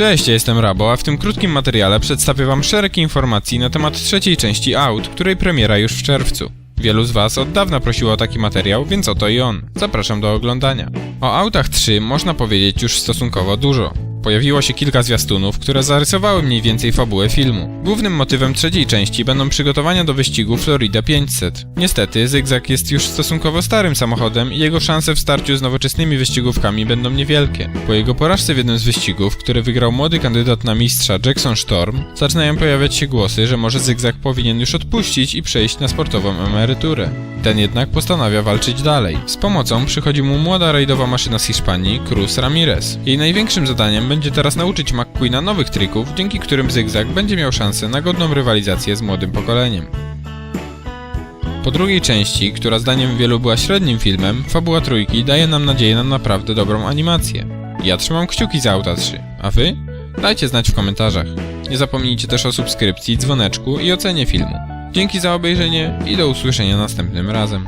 Cześć, ja jestem Rabo, a w tym krótkim materiale przedstawię wam szereg informacji na temat trzeciej części Out, której premiera już w czerwcu. Wielu z was od dawna prosiło o taki materiał, więc oto i on. Zapraszam do oglądania. O Autach 3 można powiedzieć już stosunkowo dużo. Pojawiło się kilka zwiastunów, które zarysowały mniej więcej fabułę filmu. Głównym motywem trzeciej części będą przygotowania do wyścigu Florida 500. Niestety, Zygzak jest już stosunkowo starym samochodem i jego szanse w starciu z nowoczesnymi wyścigówkami będą niewielkie. Po jego porażce w jednym z wyścigów, który wygrał młody kandydat na mistrza Jackson Storm, zaczynają pojawiać się głosy, że może Zygzak powinien już odpuścić i przejść na sportową emeryturę. Ten jednak postanawia walczyć dalej. Z pomocą przychodzi mu młoda rajdowa maszyna z Hiszpanii, Cruz Ramirez. Jej największym zadaniem będzie teraz nauczyć McQueena nowych trików, dzięki którym Zygzak będzie miał szansę na godną rywalizację z młodym pokoleniem. Po drugiej części, która zdaniem wielu była średnim filmem, fabuła trójki daje nam nadzieję na naprawdę dobrą animację. Ja trzymam kciuki za Auta 3, a wy? Dajcie znać w komentarzach. Nie zapomnijcie też o subskrypcji, dzwoneczku i ocenie filmu. Dzięki za obejrzenie i do usłyszenia następnym razem.